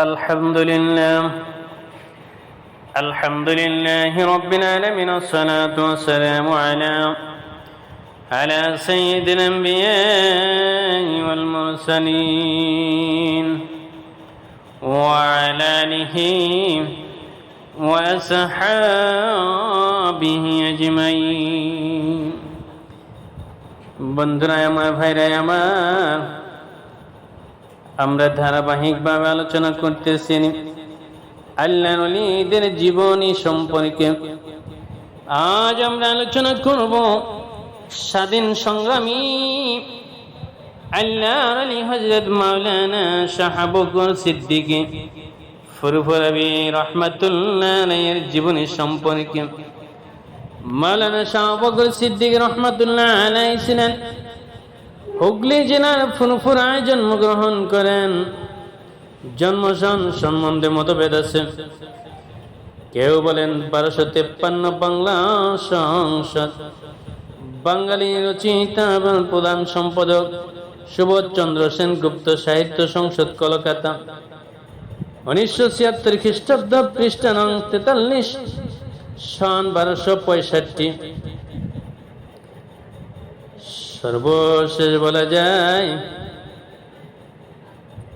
الحمد لله الحمد لله رب العالمين والصلاة والسلام على على سيد الأنبياء والمرسلين وعلى آله وأصحابه أجمعين বন্ধুরা আমার ভাইরাই আমার আমরা ধারাবাহিকভাবে আলোচনা করতেছি আল্লাহ জীবনী সম্পর্কে। আজ আমরা আলোচনা করব স্বাধীন সংগ্রামী আল্লাহ আলী হজরত মাওলানা শাহাবুর সিদ্দিকী। ফুরফুরবি রহমতুল্লাহ জীবনী সম্পর্কে। মাওলানা শাহাবুর সিদ্দিক রহমতুল্লাহ আলাই ছিলেন। হুগলি জেলার ফুরফুরায় জন্মগ্রহণ করেন। জন্মসন সম্বন্ধে মতভেদ আছে। কেউ বলেন বারোশো তেপ্পান্ন বাংলা সংসদ। বাঙালি রচিতা এবং প্রধান সম্পাদক সুবোধচন্দ্র সেনগুপ্ত সাহিত্য সংসদ কলকাতা। উনিশশো ছিয়াত্তর খ্রিস্টাব্দ পৃষ্ঠা নং তেতাল্লিশ, সন বারোশো পঁয়ষট্টি। সর্বশেষ বলা যায়,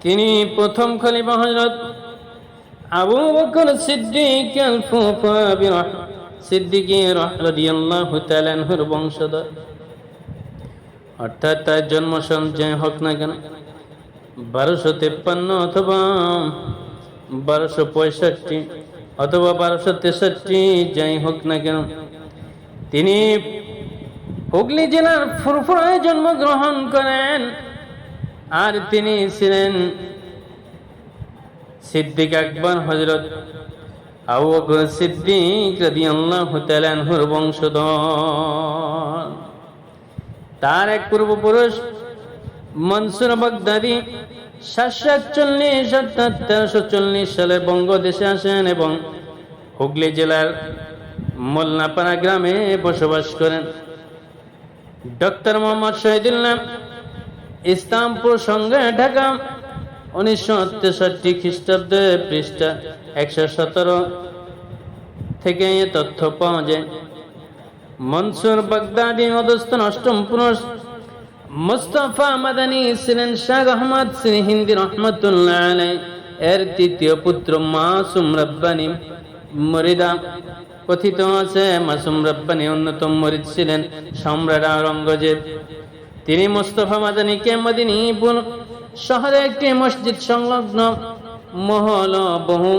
তিনি প্রথম খলিফা হজরত আবু বকর সিদ্দিক আল ফুফাবি সিদ্দিকী রাদিয়াল্লাহু তাআলার বংশধর। অর্থাৎ তার জন্ম সঞ্চয় হোক না কেন, বারোশো তেপ্পান্ন অথবা বারোশো পঁয়ষট্টি অথবা বারোশো তেষট্টি, যাই হোক না কেন, তিনি হুগলি জেলার ফুরফুরায় জন্মগ্রহণ করেন। আর তিনি ছিলেন সিদ্দিক আকবর হজরত আবু বকর সিদ্দিক রাদিয়াল্লাহু বংশধর। তার এক পূর্বপুরুষ মনসুর বাগদাদি সাতশো একচল্লিশ অর্থাৎ তেরোশো চল্লিশ সালে বঙ্গদেশে আসেন এবং হুগলি জেলার মোল্লাপাড়া গ্রামে বসবাস করেন। ডক্টর মোহাম্মদ শহীদুল্লাহ ইসলামপুর সঙ্গে ঢাকা, উনিশশো তেষট্টি খ্রিস্টাব্দে পৃষ্ঠা একশো সতেরো থেকে এ তথ্য পাওয়া যায়। মনসুর বাগদাদি অধস্থান অষ্টম পুরুষ মুস্তফা মাদানী ছিলেন শাহ আহমদ সিং হিন্দি রহমতুল্লাহ এর তৃতীয় পুত্র মাসুম রব্বানি, মরিদা। কথিত আছে, মাসুম রব্বানি অন্যতম মরিদ ছিলেন সম্রাট আওরঙ্গজেব। তিনি মুস্তফা মাদানীকে মদিনীপুর শহরে একটি মসজিদ সংলগ্ন মহল বহু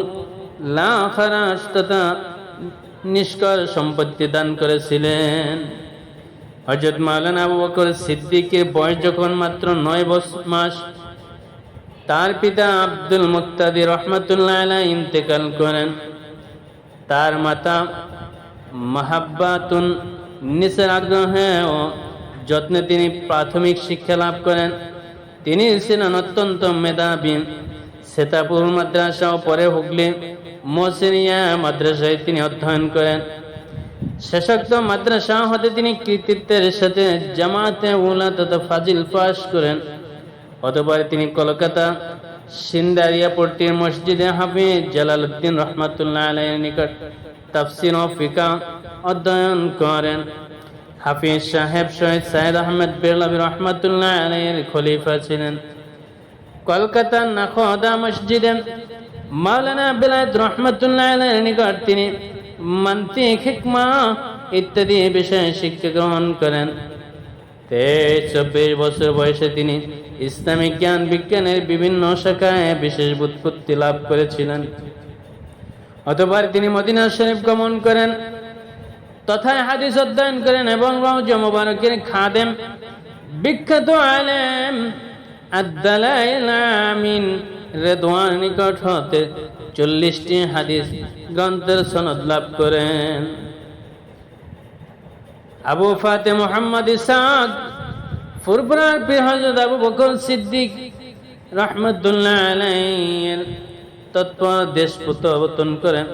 লাফারাস নিষ্কর সম্পত্তি দান করেছিলেন। হজরত মাওলানা আবু সিদ্দিকের বয়স যখন মাত্র নয় মাস, তার পিতা আব্দুল মুক্তাদি রহমতুল্লাহ ইন্তেকাল করেন। তার মাতা মাহাব্বাতুন নিসের আগ্রহে ও যত্নে তিনি প্রাথমিক শিক্ষা লাভ করেন। তিনি ছিলেন অত্যন্ত মেধাবী সেতাপুর মাদ্রাসা ও পরে হুগলি মসিনিয়া মাদ্রাসায় তিনি অধ্যয়ন করেন। শেষোক্ত মাদ্রাসা হতে তিনি কৃতিত্বের সাথে জামাতে উলা তথা ফাজিল পাশ করেন। অতবার তিনি কলকাতা সিন্দারিয়া পট্টির মসজিদে হাফিজ জালালউদ্দিন রহমাতুল্লাহ আলাইয়ের নিকট তাফসির ও ফিকা অধ্যয়ন করেন। হাফিজ সাহেব শহীদ সাইদ আহমেদ বেরলাবি রহমাতুল্লাহ আলাইয়ের খলিফা ছিলেন। কলকাতার নাখদা মসজিদে মাওলানা বিলায়ত রহমতুল্লাহ আলাইয়ের নিকট তিনি মান্তিক হিকমা ইত্যাদি বিষয়ে শিক্ষা গ্রহণ করেন। তেইশ চব্বিশ বছর বয়সে তিনি ইসলামিক জ্ঞান বিজ্ঞানের বিভিন্ন শাখায় বিশেষ বুৎপত্তি লাভ করেছিলেন। অতবার তিনি মদিনা শরীফ গমন করেন, তথায় হাদিস অধ্যয়ন করেন এবং মুবারকের খাদেম, বিখ্যাত আলেম আদালাইল আমিন রেদওয়ান হতে চল্লিশটি হাদিস গ্রন্থের সনদ লাভ করেন। আবু ফাতে মোহাম্মদ ইসাদ, ফুরফুরার পীর আবু বকর সিদ্দিক রহমতুল্লাহ আলাইয়ের তৎপর দেশ প্রত্যাবর্তন করেন।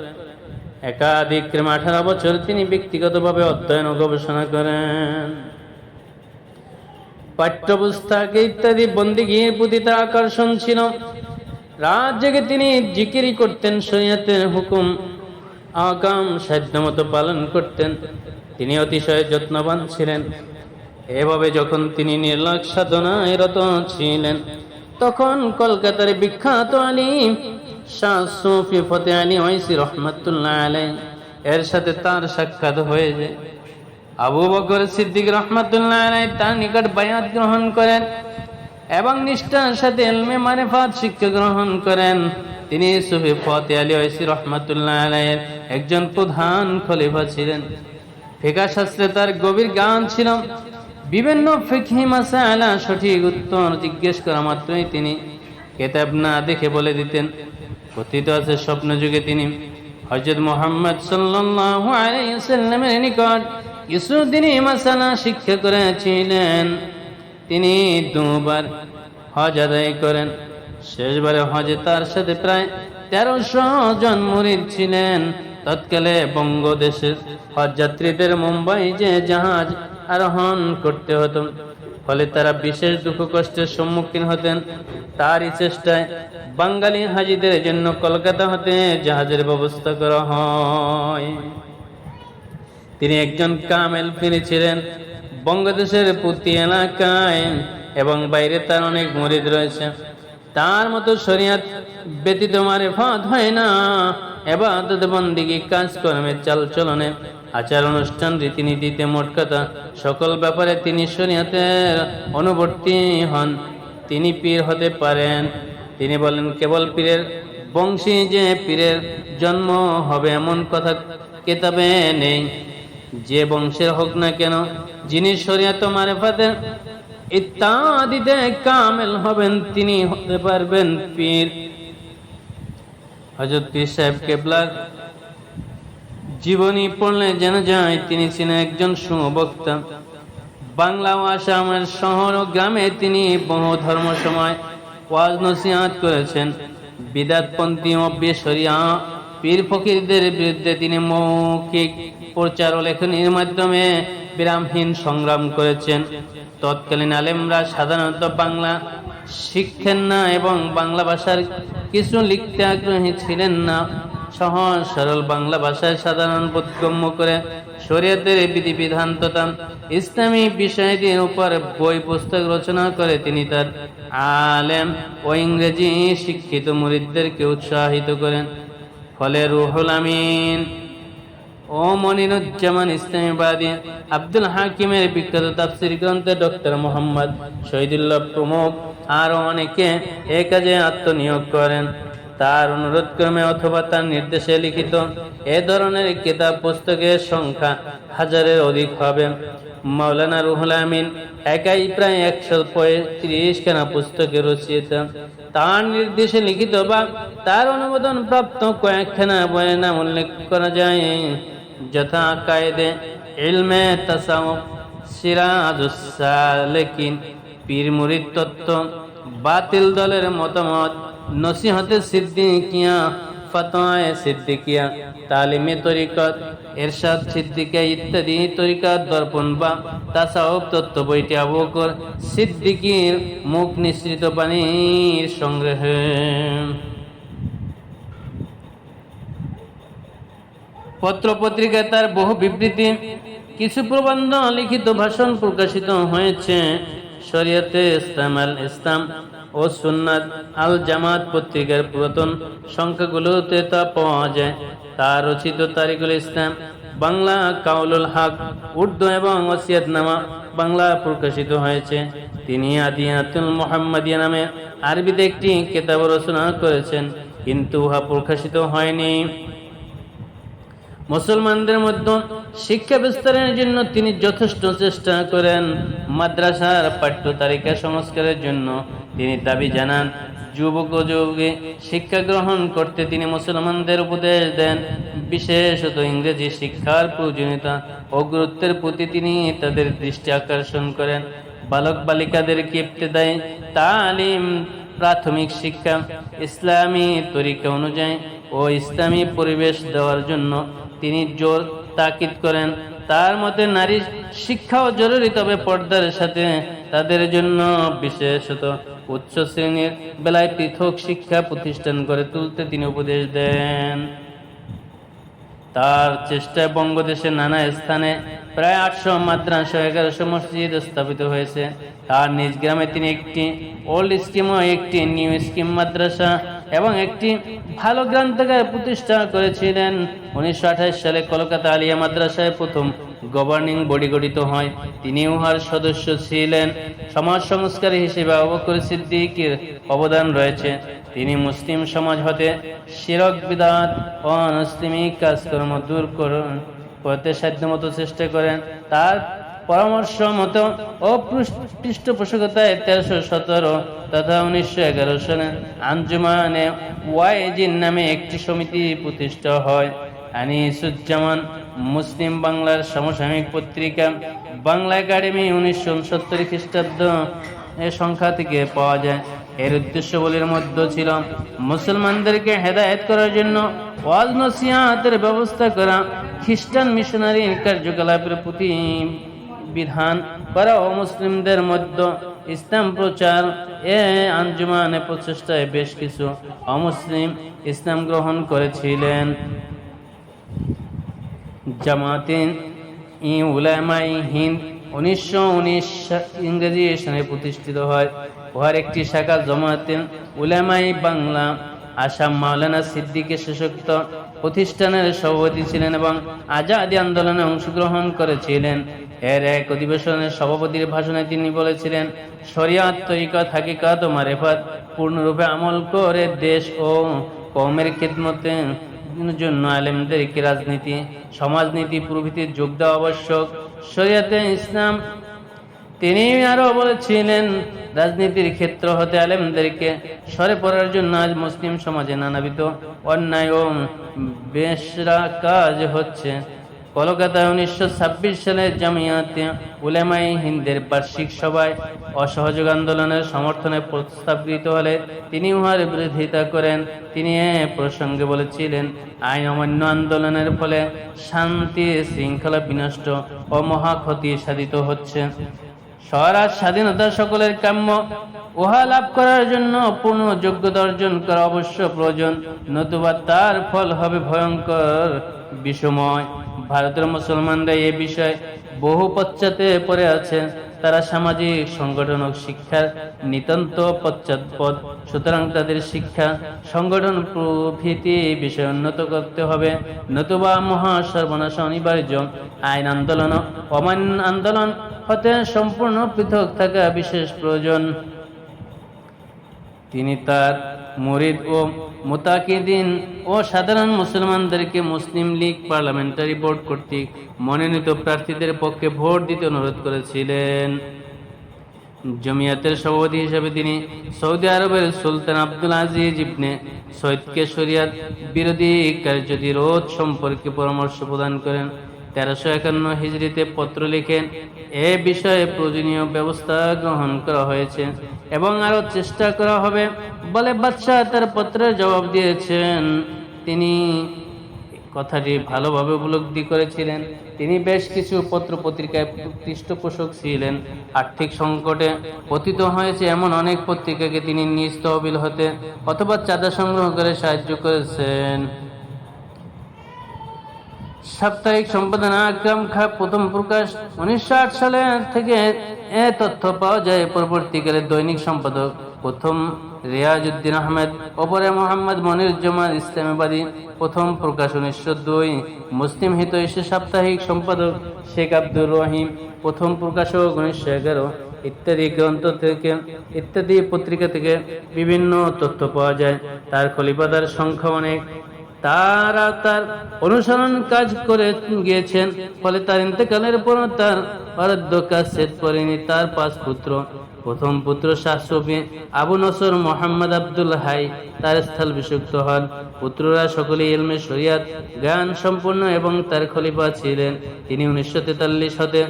একাধিক আঠারো বছর তিনি ব্যক্তিগতভাবে অধ্যয়ন ও গবেষণা করেন। পাঠ্যপুস্তক ইত্যাদি বন্দিগির প্রতি তার আকর্ষণ ছিল। রাত জেগে তিনি জিকিরি করতেন, শরীয়তের হুকুম, আকাম, সাধ্যমতো পালন করতেন। তিনি অতিশয় যত্নবান ছিলেন। এভাবে যখন তিনি নির্লক সাধনায় রত ছিলেন, তখন কলকাতার বিখ্যাত আলিম শাহ সুফি ফতে আলী ওয়াইসি রহমতুল্লাহ আলাই এর সাথে তার সাক্ষাৎ হয়ে যায় আবু বকর সিদ্দিক রহমতুল্লাহ আলাই তার নিকট বায়াত গ্রহণ করেন এবং নিষ্ঠার সাথে এলমে মারেফাত শিক্ষা গ্রহণ করেন। তিনি সুফি ফতে আলী ওয়াইসি রহমতুল্লাহ আলাইয়ের একজন প্রধান খলিফা ছিলেন। ফিকা শাস্ত্রে তার গভীর জ্ঞান ছিল বিভিন্ন ফিকহি মাসালা সঠিক উত্তর জিজ্ঞেস করা মাত্রই তিনি কেতাব না দেখে বলে দিতেন। কথিত আছে স্বপ্ন যুগে তিনি হজরত মোহাম্মদ সাল্লাল্লাহু আলাইহি সাল্লামের নিকট কিছু দিনই মাসালা শিক্ষা করেছিলেন। তিনি দুবার হজ আদায় করেন। শেষবারে হজে তার সাথে প্রায় তেরোশো জন মুরিদ ছিলেন। তৎকালে বঙ্গদেশের হজ যাত্রীদের মুম্বাই যে জাহাজ আরোহণ করতে হতো, ফলে তারা বিশেষ দুঃখ কষ্টের সম্মুখীন হতেন। তারই চেষ্টায় বাঙালি হাজিদের জন্য কলকাতা হতে জাহাজের ব্যবস্থা করা হয়। তিনি একজন কামেল ফিরে ছিলেন। বঙ্গদেশের প্রতি এলাকায় এবং বাইরে তার অনেক মরিদ রয়েছে। তার মতো শরিয়াত ব্যতীত মারে ফাঁদ হয় না। এবাদত বন্দিগি চাল চলনে। আচার অনুষ্ঠান রীতিনীতিতে মোট কথা, সকল ব্যাপারে তিনি শরিয়াতের অনুবর্তী হন। তিনি পীর হতে পারেন। তিনি বলেন, কেবল পীরের বংশী যে পীরের জন্ম হবে এমন কথা কেতাবে নেই। যে বংশের হোক না কেন, যিনি শরিয়াত মারেফাতের ইত্যাদিতে কামেল হবেন, তিনি হতে পারবেন পীর। হজরত পীর সাহেব কেবলার জীবনী পড়লে জানা যায়, তিনি ছিলেন একজন সুবক্তা বাংলা ও আসামের শহর ও গ্রামে তিনি বহু ধর্ম সময় ওয়াজ নসিহাত করেছেন। বিদাতপন্থী ও বেসরিয়া পীর ফকিরদের বিরুদ্ধে তিনি মৌখিক প্রচার ও লেখনীর মাধ্যমে বিরামহীন সংগ্রাম করেছেন। তৎকালীন আলেমরা সাধারণত বাংলা শিখেন না এবং বাংলা ভাষার কিছু লিখতে আগ্রহী ছিলেন না। সহজ, সরল বাংলা ভাষায় সাধারণ বোধগম্য করে শরীয়তের বিধিবিধান তথা ইসলামী বিষয়টির উপর বই, পুস্তক রচনা করে তিনি তার আলেম ও ইংরেজি শিক্ষিত মুরিদদেরকে উৎসাহিত করেন। ফলে রুহুল আমিন ও মনিরুজ্জামান ইসলামীবাদী আব্দুল হাকিমের বিখ্যাত তাফসির গ্রন্থে ডক্টর মোহাম্মদ শহীদুল্লাহ প্রমুখ আরও অনেকে এ কাজে আত্মনিয়োগ করেন। তার অনুরোধ ক্রমে অথবা তার নির্দেশে লিখিত এ ধরনের কিতাব পুস্তকের সংখ্যা হাজারের অধিক হবে। মাওলানা রুহুল আমিন একাই প্রায় একশো পঁয়ত্রিশ খানা পুস্তকে রচিত। তার নির্দেশে লিখিত বা তার অনুমোদন প্রাপ্ত কয়েকখানা বইয়ের নাম উল্লেখ করা যায়। যথা কায়দে ইলমে তাসাউফ সিরাজুসালেকিন পীর মুরিদ তত্ত্ব, বাতিল দলের মতামত, নসিহতে সিদ্দিকিয়া, ফতোয়ায়ে সিদ্দিকিয়া, তালিমে তরিকত, এরশাদ সিদ্দিকিয়া ইত্যাদি তরিকাত দর্পণ বা তাসাউফ তত্ত্ব বইটি আবু বকর সিদ্দিকির মুখ নিঃসৃত বাণীর সংগ্রহে। পত্র পত্রিকায় তার বহু বিবৃতি, কিছু প্রবন্ধ লিখিত ভাষণ প্রকাশিত হয়েছে। শরীয়তে ইসলাম আল ইসলাম ও সুন্নাত আল জামাত পত্রিকার পুরাতন সংখ্যাগুলোতে তা পাওয়া যায়। তার রচিত তারিকুল ইসলাম বাংলা কাউলুল হক, উর্দু এবং ওসিয়ত নামা বাংলা প্রকাশিত হয়েছে। তিনি আদিয়াতুল মোহাম্মদিয়া নামে আরবিতে একটি কেতাব রচনা করেছেন, কিন্তু উহা প্রকাশিত হয়নি। মুসলমানদের মধ্যে শিক্ষা বিস্তারের জন্য তিনি যথেষ্ট চেষ্টা করেন। মাদ্রাসার পাঠ্য তালিকা সংস্কারের জন্য তিনি দাবি জানান, যুবক যুবকে শিক্ষা গ্রহণ করতে তিনি মুসলমানদের উপদেশ দেন। বিশেষত ইংরেজি শিক্ষার প্রয়োজনীয়তা ও গুরুত্বের প্রতি তিনি তাদের দৃষ্টি আকর্ষণ করেন। বালক বালিকাদের বালিকাদেরকে ইবতেদায়ী তালিম, প্রাথমিক শিক্ষা, ইসলামী তরিকা অনুযায়ী ও ইসলামী পরিবেশ দেওয়ার জন্য তিনি জোর তাকিদ করেন। তার মতে নারী শিক্ষাও জরুরি, তবে পর্দার সাথে তাদের জন্য বিশেষত উচ্চ শ্রেণির বেলায় পৃথক শিক্ষা প্রতিষ্ঠান করে তুলতে তিনি উপদেশ দেন। তার চেষ্টায় বঙ্গদেশের নানা স্থানে প্রায় আটশো মাদ্রাসা, এগারোশো মসজিদ স্থাপিত হয়েছে। তার নিজ গ্রামে তিনি একটি ওল্ড স্কিম ও একটি নিউ স্কিম মাদ্রাসা এবং একটি ভালো গ্রন্থাগার প্রতিষ্ঠা করেছিলেন। উনিশশো আঠাশ সালে কলকাতা আলিয়া মাদ্রাসায় প্রথম গভর্নিং বডি গঠিত হয়। তিনি উহার সদস্য ছিলেন। সমাজ সংস্কারী হিসেবে অবকর সিদ্দিকের অবদান রয়েছে। তিনি মুসলিম সমাজ হতে শিরক, বিদাত অনস্লিমিক কাজকর্ম দূর করুন, করতে সাধ্যমতো চেষ্টা করেন। তার পরামর্শ মতো ও পৃষ্ঠ- পৃষ্ঠপোষকতায় তেরোশো সতেরো তথা উনিশশো এগারো সালে আঞ্জুমানে ওয়াইজিন নামে একটি সমিতি প্রতিষ্ঠা হয়। আনিসুজ্জামান মুসলিম বাংলার সমসাময়িক পত্রিকা বাংলা একাডেমি উনিশশো উনসত্তর খ্রিস্টাব্দ এর সংখ্যা থেকে পাওয়া যায়। এর উদ্দেশ্যগুলির মধ্যে ছিল মুসলমানদেরকে হেদায়েত করার জন্য ওয়াজ নসিহাতের ব্যবস্থা করা খ্রিস্টান মিশনারির কার্যকলাপের প্রতি বিধান করা মুসলিমদের মধ্যে ইসলাম প্রচার। এ আঞ্জুমানে প্রচেষ্টায় বেশ কিছু অমুসলিম ইসলাম গ্রহণ করেছিলেন। জামাতিন ই উলামাই হিন্দ উনিশশো উনিশ ইংরেজি সনে প্রতিষ্ঠিত হয়। উহার একটি শাখা জামাতিন উলামাই বাংলা আসাম মাওলানা সিদ্দিকে শেষোক্ত প্রতিষ্ঠানের সভাপতি ছিলেন এবং আজাদি আন্দোলনে অংশগ্রহণ করেছিলেন। এর এক অধিবেশনের সভাপতির ভাষণে তিনি বলেছিলেন, শরিয়াত, তরিকত, হাকিকাত ও মারেফাত পূর্ণরূপে আমল করে দেশ ও কৌমের খেদমতে জন্য আলেমদেরকে রাজনীতি, সমাজনীতি প্রভৃতির যোগ দেওয়া আবশ্যক? শরিয়াতে ইসলাম, তিনি আরও বলেছিলেন, রাজনীতির ক্ষেত্র হতে আলেমদেরকে সরে পড়ার জন্য আজ মুসলিম সমাজে নানাবিধ অন্যায় ও বেশরা কাজ হচ্ছে। কলকাতায় উনিশশো ছাব্বিশ সালে জামিয়াতে উলেমাই হিন্দের বার্ষিক সভায় অসহযোগ আন্দোলনের সমর্থনে প্রস্তাবিত হলে তিনি উহার বিরোধিতা করেন। তিনি প্রসঙ্গে বলেছিলেন, আইন অমান্য আন্দোলনের ফলে শান্তি শৃঙ্খলা বিনষ্ট ও মহা ক্ষতি সাধিত হচ্ছে। স্বরাজ স্বাধীনতা সকলের কাম্য। উহা লাভ করার জন্য পূর্ণ যোগ্যতা অর্জন করা অবশ্য প্রয়োজন। নতুবা তার ফল হবে ভয়ঙ্কর বিষময়। ভারতের মুসলমানরা এ বিষয়ে বহু পশ্চাতে পড়ে আছে। তারা সামাজিক সংগঠন ও শিক্ষার নিতান্ত পশ্চাৎপদ সুতরাং তাদের শিক্ষা, সংগঠন প্রভৃতি বিষয় উন্নত করতে হবে। নতুবা মহা সর্বনাশ অনিবার্য। আইন আন্দোলন, অমান্য আন্দোলন হতে সম্পূর্ণ পৃথক থাকা বিশেষ প্রয়োজন। তিনি তার মুরিদ ও মোতাকিদিন ও সাধারণ মুসলমানদেরকে মুসলিম লীগ পার্লামেন্টারি বোর্ড কর্তৃক মনোনীত প্রার্থীদের পক্ষে ভোট দিতে অনুরোধ করেছিলেন। জমিয়াতের সভাপতি হিসেবে তিনি সৌদি আরবের সুলতান আব্দুল আজিজ ইবনে সৈয়দকে শরিয়াত বিরোধী কার্যবিরোধ সম্পর্কে পরামর্শ প্রদান করেন। তেরোশো একান্ন হিজড়িতে পত্র লিখেন, এ বিষয়ে প্রয়োজনীয় ব্যবস্থা গ্রহণ করা হয়েছে এবং আরও চেষ্টা করা হবে। বলে বাদশাহ তার পত্রের জবাব দিয়েছেন, তিনি কথাটি ভালোভাবে উপলব্ধি করেছিলেন। তিনি বেশ কিছু পত্র পত্রিকায় পৃষ্ঠপোষক ছিলেন। আর্থিক সংকটে পতিত হয়েছে এমন অনেক পত্রিকাকে তিনি নিজ তহবিল হতে অথবা চাঁদা সংগ্রহ করে সাহায্য করেছেন। সাপ্তাহিক সম্পাদনা আকরাম খা প্রথম প্রকাশ উনিশশো আট সালে থেকে এ তথ্য পাওয়া যায়। পরবর্তীকালে দৈনিক সম্পাদক প্রথম রিয়াজউদ্দিন আহমেদ ওপরে মোহাম্মদ মনিরুজ্জামান ইসলামাবাদী প্রথম প্রকাশ উনিশশো দুই। মুসলিম হিতৈষী সাপ্তাহিক সম্পাদক শেখ আব্দুর রহিম, প্রথম প্রকাশক উনিশশো এগারো। ইত্যাদি গ্রন্থ থেকে, ইত্যাদি পত্রিকা থেকে বিভিন্ন তথ্য পাওয়া যায়। তার খলিফাদার সংখ্যা অনেক। তারা তার অনুসরণ কাজ করে গিয়েছেন, ফলে তার ইন্তেকালের পর তার অরাধ্য কাজ শেষ করেনি তার পাঁচ পুত্র। প্রথম পুত্র শাহসবি আবু নসর মোহাম্মদ আব্দুল হাই, তার স্থল বিষুক্ত হন। পুত্ররা সকলে ইলমে শরিয়াত, জ্ঞান সম্পন্ন এবং তার খলিফা ছিলেন। তিনি উনিশশো তেতাল্লিশ হতে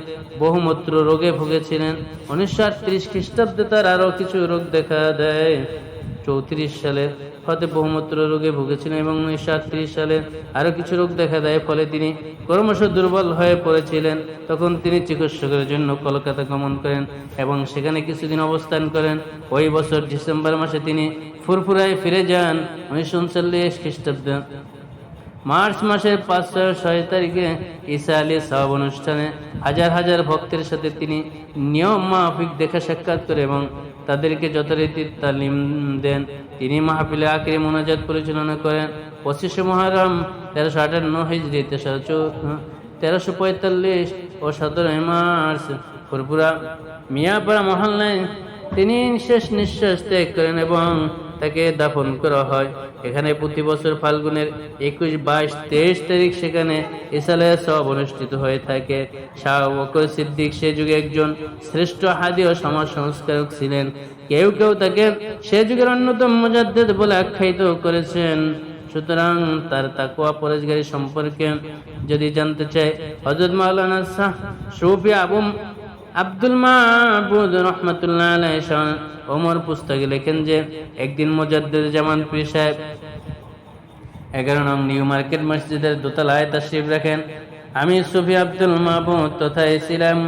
বহুমূত্র রোগে ভুগেছিলেন। উনিশশো আটত্রিশ খ্রিস্টাব্দে তার আরও কিছু রোগ দেখা দেয়। চৌত্রিশ সালে হতে বহুমূত্র রোগে ভুগেছিলেন এবং উনিশশো আটত্রিশ সালে আরও কিছু রোগ দেখা দেয়, ফলে তিনি ক্রমশ দুর্বল হয়ে পড়েছিলেন। তখন তিনি চিকিৎসকের জন্য কলকাতা গমন করেন এবং সেখানে কিছুদিন অবস্থান করেন। ওই বছর ডিসেম্বর মাসে তিনি ফুরফুরায় ফিরে যান উনিশশো উনচল্লিশ খ্রিস্টাব্দ। মার্চ মাসের পাঁচ ছয় তারিখে ঈসা আলী সাহাব অনুষ্ঠানে হাজার হাজার ভক্তের সাথে তিনি নিয়ম মাফিক দেখা সাক্ষাৎ করে এবং তাদেরকে যথারীতি তালিম দেন। তিনি মাহফিলে আখরি মোনাজাত পরিচালনা করেন। পঁচিশে মহারম তেরোশো আটান্ন হিজড়ি তেরোশো চৌ- তেরোশো পঁয়তাল্লিশ ও সতেরোই মার্চ ফুরপুরা মিয়াপাড়া মহল্লায় তিনি শেষ নিঃশ্বাস ত্যাগ করেন এবং তাকে দাফন করা হয়। এখানে প্রতি বছর ফাল্গুনের একুশ, বাইশ, তেইশ তারিখ সেখানে ইসালে সব অনুষ্ঠিত হয়ে থাকে। শাহ সিদ্দিক সে যুগে একজন শ্রেষ্ঠ হাদি ও সমাজ সংস্কারক ছিলেন। কেউ কেউ তাকে সে যুগের অন্যতম মুজাদ্দেদ বলে আখ্যায়িত করেছেন। সুতরাং তার তাকুয়া পরেশগারি সম্পর্কে যদি জানতে চাই হজরত মাওলানা শাহ সুফি আবু আব্দুল মাহবুদ রহমতুল্লাহ ওমর পুস্তকে লেখেন যে, একদিন মোজাদ্দেদ জামান পীর সাহেব এগারো নং নিউ মার্কেট মসজিদের দোতলায় তাশরিফ রাখেন। আমি সুফি আব্দুল মাহবুদ তথা ছিলাম?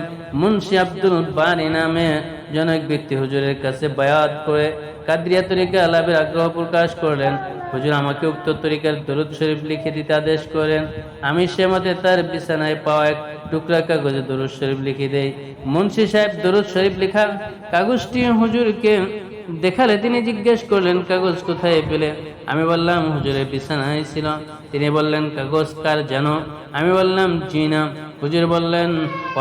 মুন্সি আব্দুল বারি নামে জনক ব্যক্তি হুজুরের কাছে বায়াত করে কাদরিয়া তরিকা লাভের আগ্রহ প্রকাশ করলেন। হুজুর আমাকে উক্ত তরিকার দরুদ শরীফ লিখে দিতে আদেশ করেন। আমি সে মতে তার বিছানায় পাওয়া এক টুকরা কাগজে দরুদ শরীফ লিখে দেই। মুন্সি সাহেব দরুদ শরীফ লেখা কাগজটি হুজুরকে দেখালে তিনি জিজ্ঞেস করলেন, কাগজ কোথায় পেলে? আমি বললাম, হুজুরের বিছানায় ছিল। তিনি বললেন, কাগজ কার জানো? আমি বললাম, জি না। হুজুর বললেন,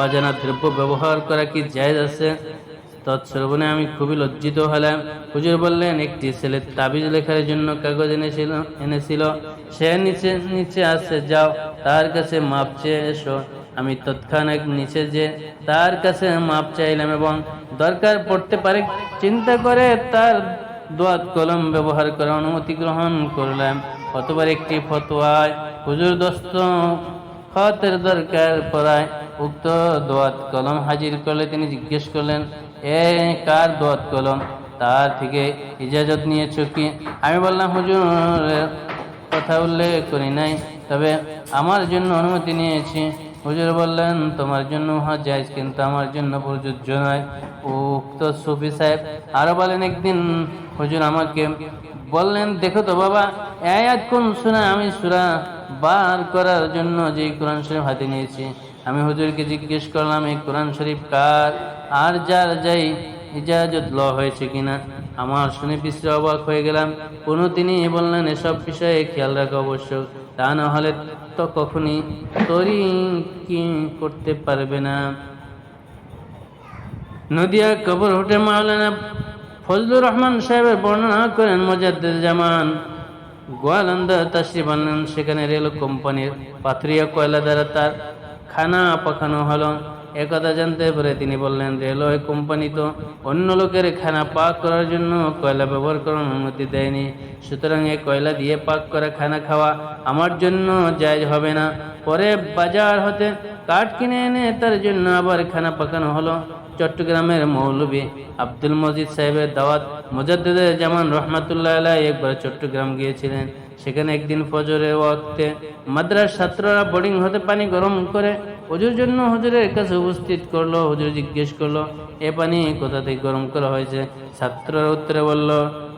অজানা দ্রব্য ব্যবহার করা কি জায়জ আছে? তৎসর্বনে আমি খুবই লজ্জিত হলাম। হুজুর বললেন, একটি ছেলে তাবিজ লেখার জন্য কাগজ এনেছিল এনেছিল। সে নিচে নিচে আসে যাও, তার কাছে মাপ চেয়ে এসো। আমি তৎক্ষণাৎ নিচে যে তার কাছে মাপ চাইলাম এবং দরকার পড়তে পারে, চিন্তা করে তার দোয়াত কলম ব্যবহার করার অনুমতি গ্রহণ করলাম। অতবার একটি ফতোয়ায় হুজুর দোস্ত খতের দরকার পড়ায় উক্ত দোয়াত কলম হাজির করলে তিনি জিজ্ঞেস করলেন কার দোয়াত কলম তার থেকে ইজাজত নিয়েছো কি? আমি বললাম, হুজুর, কথা উল্লেখ করি নাই। তবে আমার জন্য অনুমতি নিয়েছি। হুজুর বললেন, তোমার জন্য জায়জ, কিন্তু আমার জন্য প্রযোজ্য নয়। উক্ত সুফি সাহেব আরও বলেন, একদিন হুজুর আমাকে বললেন, দেখো তো বাবা আয়াত কোন সুরা? আমি সুরা বার করার জন্য যে কোরআন শরীফ হাতে নিয়েছি। আমি হুজুরকে জিজ্ঞেস করলাম, এই কোরআন শরীফ কার? আর যার যাই ইজাজত ল হয়েছে কিনা? আমার শুনে পিছরে অবাক হয়ে গেলাম। কোনো তিনি বললেন, এসব বিষয়ে খেয়াল রাখা অবশ্য। তা না হলে তো কখনই তরি কি করতে পারবে না? নদিয়া কবর হোটে মাওলানা ফজলুর রহমান সাহেবের বর্ণনা করেন মোজাদ্দেদ জামান। গোয়ালন্দা তাশরিফ আনলেন, সেখানে রেল কোম্পানির পাথরিয়া কয়লা দ্বারা তার খানা পাকানো হলো। একথা জানতে পেরে তিনি বললেন রেলওয়ে কোম্পানি তো অন্য লোকের খানা পাক করার জন্য কয়লা ব্যবহার করার অনুমতি দেয়নি। সুতরাং এই কয়লা দিয়ে পাক করা খানা খাওয়া আমার জন্য জায়জ হবে না। পরে বাজার হতে কাঠ কিনে এনে তার জন্য আবার খানা পাকানো হলো। চট্টগ্রামের মৌলবী আব্দুল মজিদ সাহেবের দাওয়াত মুজাদ্দেদের জামান রহমাতুল্লাহ আলাই একবার চট্টগ্রাম গিয়েছিলেন। সেখানে একদিন ফজরের ওয়াক্তে মাদ্রাস ছাত্ররা বোর্ডিং হতে পানি গরম করে হুজুর জন্য হুজুরের কাছে উপস্থিত করল, হুজুর জিজ্ঞেস করল, এ পানি কোথা থেকে গরম করা হয়েছে? ছাত্ররা উত্তরে বলল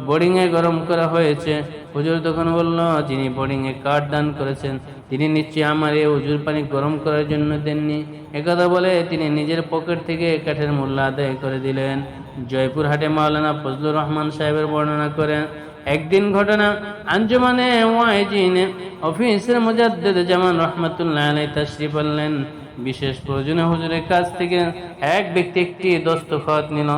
বোর্ডিংয়ে গরম করা হয়েছে। হুজুর তখন বলল, যিনি বোর্ডিংয়ে কাঠ দান করেছেন, তিনি নিশ্চয়ই আমার এই হুজুর পানি গরম করার জন্য দেননি। একথা বলে তিনি নিজের পকেট থেকে কাঠের মূল্য আদায় করে দিলেন। জয়পুর হাটে মাওলানা ফজলুর রহমান সাহেবের বর্ণনা করেন একদিন ঘটনা, আঞ্জুমানে ওয়াইজিন অফিসের মুজাদ্দেদ জামান রহমতুল্লাহ আলাই তাশরিফ আনলেন বিশেষ প্রয়োজনে হুজুরের কাছ থেকে এক ব্যক্তি একটি দস্তখত নিল।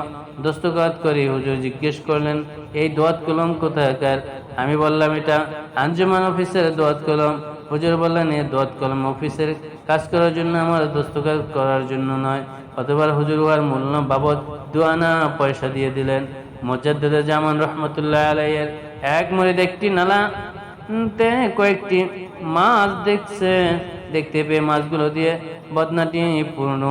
দস্তখত করে হুজুর জিজ্ঞেস করলেন, এই দোয়াত কলম কোথাকার? আমি বললাম, এটা আঞ্জুমান অফিসের দোয়াত কলম। হুজুর বললেন এই দোয়াত কলম অফিসের কাজ করার জন্য আমার দস্তখত করার জন্য নয় অতবার হুজুর উহার মূল্য বাবদ দুয়ানা পয়সা দিয়ে দিলেন। মোজাদ্দেদ জামান রহমতুল্লাহ আলাইয়ের এক মরিদ একটি নালা কয়েকটি মাছ দেখছে। দেখতে পেয়ে মাছগুলো দিয়ে বদনাটি পূর্ণ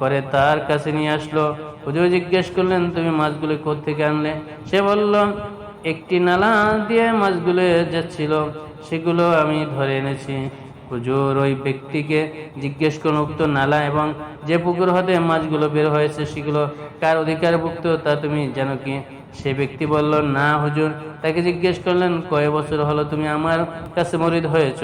করে তার কাছে নিয়ে আসলো। হুজুর জিজ্ঞেস করলেন, তুমি মাছগুলো কোথেকে আনলে? সে বলল, একটি নালা দিয়ে মাছগুলো যাচ্ছিল, সেগুলো আমি ধরে এনেছি। হুজুর, ওই ব্যক্তিকে জিজ্ঞেস করুন, উক্ত নালা এবং যে পুকুর হতে মাছগুলো বের হয়েছে সেগুলো কার অধিকারভুক্ত তা তুমি জানো কি? সে ব্যক্তি বলল, না হুজুর। তাকে জিজ্ঞেস করলেন, কয় বছর হলো তুমি আমার কাছে মরিদ হয়েছ?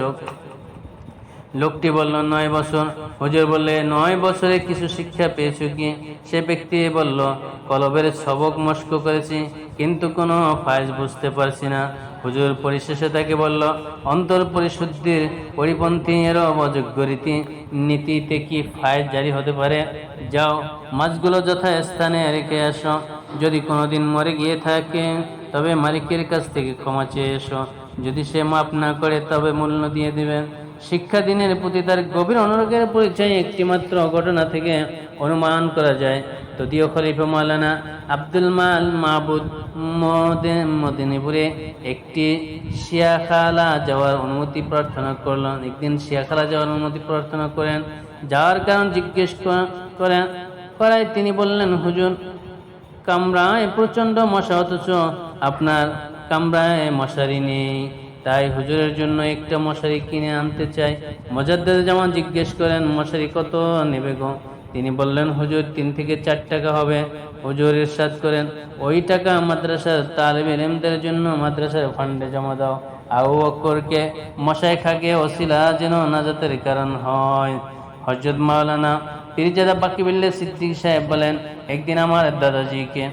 লোকটি বলল, নয় বছর। হুজুর বললে, নয় বছরে কিছু শিক্ষা পেয়েছ কি? সে ব্যক্তি বলল, কলবের সবক মস্ক করেছি, কিন্তু কোনো ফায়জ বুঝতে পারছি না। হুজুর পরিশেষে তাকে বলল, অন্তর পরিশুদ্ধির পরিপন্থী এর অযোগ্য রীতি, নীতিতে কি ফায়জ জারি হতে পারে? যাও, মাছগুলো যথাস্থানে রেখে আসো। যদি কোনোদিন মরে গিয়ে থাকে, তবে মালিকের কাছ থেকে ক্ষমা চেয়ে এসো। যদি সে মাপ না করে, তবে মূল্য দিয়ে দিবেন শিক্ষা দিনের প্রতি তার গভীর অনুরাগের পরিচয় একটিমাত্র ঘটনা থেকে অনুমান করা যায়। তদীয় খলিফা মাওলানা আব্দুল মাল মাহবুদ মদে- মদিনীপুরে একটি শিয়াখালা যাওয়ার অনুমতি প্রার্থনা করলেন। একদিন শিয়াখালা যাওয়ার অনুমতি প্রার্থনা করেন। যাওয়ার কারণ জিজ্ঞেস করেন। করায় তিনি বললেন, হুজুর, কামরায় প্রচণ্ড মশা, অথচ আপনার কামরায় মশারি নেই। তাই হুজুরের জন্য একটা মশারি কিনে আনতে চাই। মজাদ্দেদ যেমন জিজ্ঞেস করেন, মশারি কত নেবে গো? তিনি বললেন, হুজুর, তিন থেকে চার টাকা হবে। হুজুর ইরশাদ করেন, ওই টাকা মাদ্রাসার তালেব এলেমদের জন্য মাদ্রাসার ফান্ডে জমা দাও। আবু বক্করকে মশাই খাকে ওসিলা যেন নাজাতের কারণ হয়। হজরত মাওলানা পীরজাদা বাকিবিল্লে সিদ্দিক সাহেব বলেন, একদিন আমার দাদাজিকে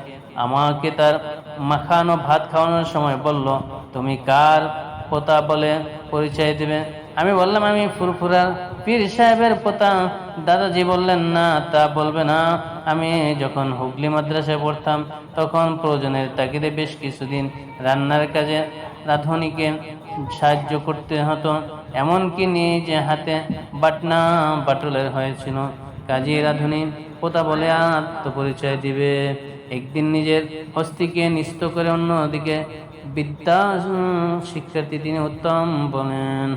আমাকে তার মাখানো ভাত খাওয়ানোর সময় বলল, তুমি কার পোতা বলে পরিচয় দেবে আমি বললাম, আমি ফুরফুরার পীর সাহেবের পোতা দাদাজি বললেন, না, তা বলবে না। আমি যখন হুগলি মাদ্রাসায় পড়তাম, তখন প্রয়োজনের তাগিদে বেশ কিছুদিন রান্নার কাজে রাঁধুনিকে সাহায্য করতে হতো, এমনকি নিজ হাতে বাটনা বাটলের হয়েছিল। কাজী রাঁধুনি পোতা বলে আত্মপরিচয় দিবে। একদিন নিজের হস্তিকে নিস্ত করে অন্যদিকে বিদ্যা শিক্ষার্থী তিনি উত্তম বলেন